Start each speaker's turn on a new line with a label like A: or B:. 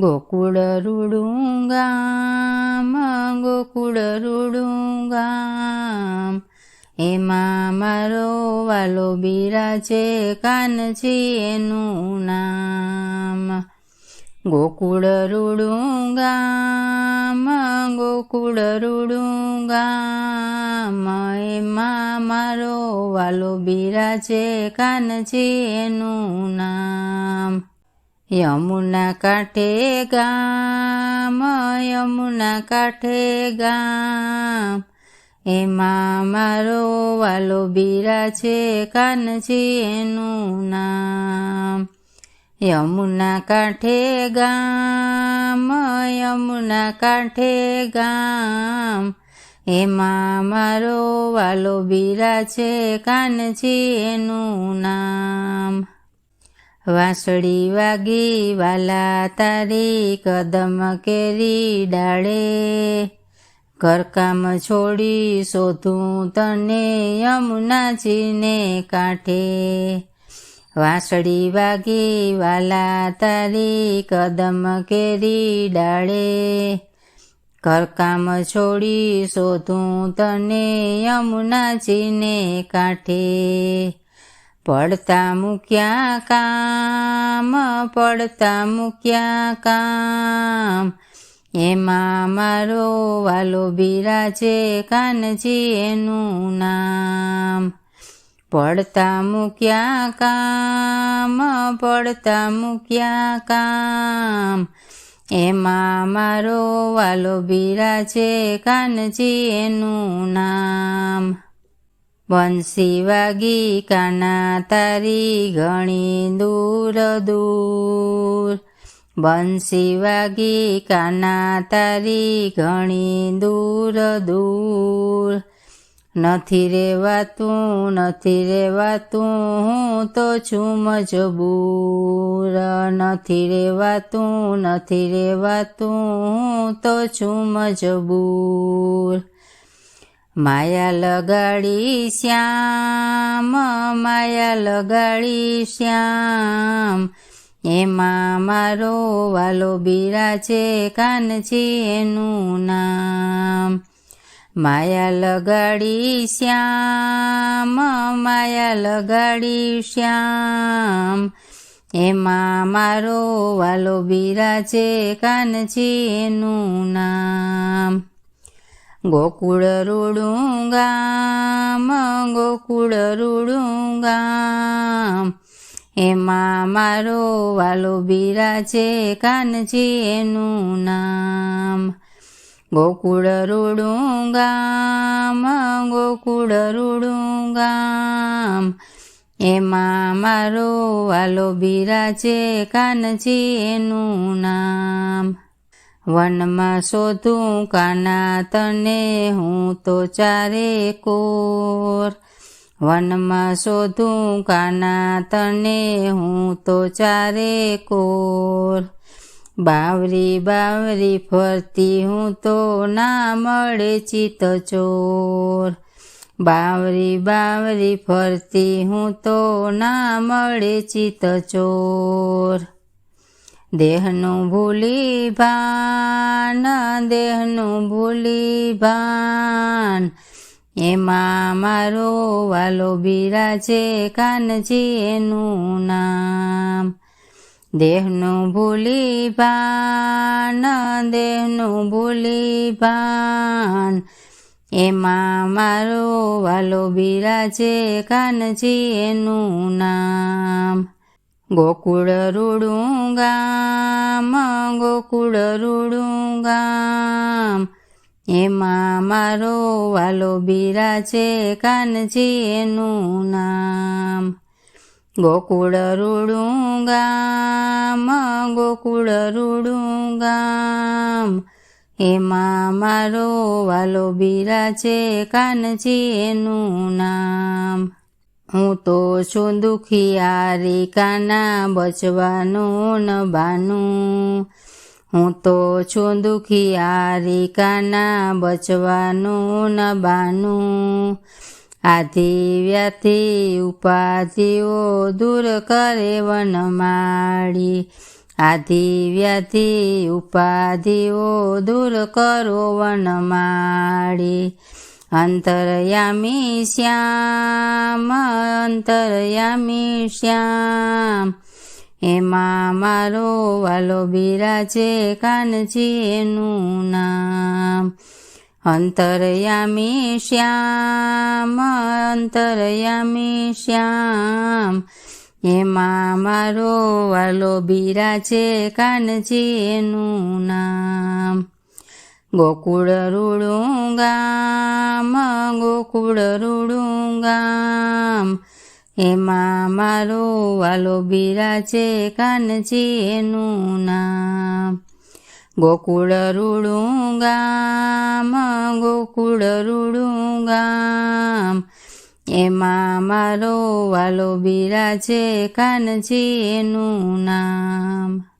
A: ગોકુળ રૂડુંગામ ગોકુળ રૂડુંગામ એમાં મારો વાલો બિરાજે કાનજી એનું નામ. ગોકુળ રૂડુંગામ ગોકુળ રૂડુંગામ એમાં મારો વાલો બિરાજે કાનજી એનું નામ. યમુના કાંઠે ગામ, યમુના કાંઠે ગામ. એમાં મારો વાલો બિરાજે કાનજી એનું નામ. યમુના કાંઠે ગામ, યમુના કાંઠે ગામ. એમાં મારો વાલો બિરાજે કાનજી એનું નામ. વાંસળી વાગી વાલા તારી કદમ કેરી ડાળે. ઘરકામ છોડી શોધું તને યમુનાજીને કાંઠે. વાંસળી વાગી વાલા તારી કદમ કેરી ડાળે. ઘરકામ છોડી શોધું તને યમુનાજીને કાંઠે. પડતા મૂક્યા કામ પડતા મૂક્યા કામ? એમાં મારો વાલો બિરાજે કાનજી એનું નામ. પડતા મૂક્યા કામ પડતા મૂક્યા કામ? એમાં મારો વાલો બિરાજે કાનજી એનું નામ. બંસી વાગી કાના તારી ઘણી દૂર દૂર. બંસી વાગી કાના તારી ઘણી દૂર દૂર. નથી રેવાતું નથી રેવાતું, હું તો છું મજબૂર. નથી રેવાતું નથી રેવાતું, હું તો છું મજબૂર. માયા લગાડી શ્યામ માયા લગાડી શ્યામ. એમાં મારો વાલો બિરાજે કાનજી એનું નામ. માયા લગાડી શ્યામ માયા લગાડી શ્યામ. એમાં મારો વાલો બિરાજે કાનજી એનું નામ. ગોકુળ રૂડુંગામ ગોકુળ રૂડુંગામ એમાં મારો વાલો બિરાજે કાનજી એનું નામ. ગોકુળ રૂડુંગામ ગોકુળ રૂડુંગામ એમાં મારો વાલો બિરાજે કાનજી એનું નામ. વનમાં શોધું કાના તને હું તો ચારે કોર. વનમાં શોધું કાના તને હું તો ચારે કોર. બાવરી બાવરી ફરતી હું તો ના મળે ચિત ચોર. બાવરી બાવરી ફરતી હું તો ના મળે ચિત ચોર. દેહનું ભૂલી ભાન દેહનું ભૂલી ભાન એમાં મારો વાલો બિરાજે કાનજી એનું નામ દેહનું ભૂલી ભાન દેહનું ભૂલી ભાન એમાં મારો વાલો બિરાજે કાનજી એનું નામ ગોકુળ રૂડું ગામ ગોકુળ રૂડું ગામ એમાં મારો વાલો બિરાજે કાનજી એનું નામ. ગોકુળ રૂડું ગામ ગોકુળ રૂડું ગામ એમાં મારો વાલો બિરાજે કાનજી એનું નામ. હું તો છું દુખિયારી કાના બચવાનું ન બાનું. હું તો છું દુખિયારી કાના બચવાનું ન બાનું. આધિ ઉપાધિઓ દૂર કરે વનમાળી. આધિ વ્યાધિ ઉપાધિઓ દૂર કરો વનમાળી. અંતરયામી શ્યામ અંતરયામી શ્યામ એમાં મારો વાલો બિરાજે કાનજી એનું નામ અંતરયામી શ્યામ અંતરયામી શ્યામ એમાં મારો વાલો બિરાજે કાનજી નામ ગોકુળ રૂડુંગામ ગોકુળ રૂડુંગામ એમાં મારો વાલો બિરાજે કાનજી એનું નામ. ગોકુળ રૂડુંગામ ગોકુળ રૂડુંગામ એમાં મારો વાલો બિરાજે કાનજી એનું નામ.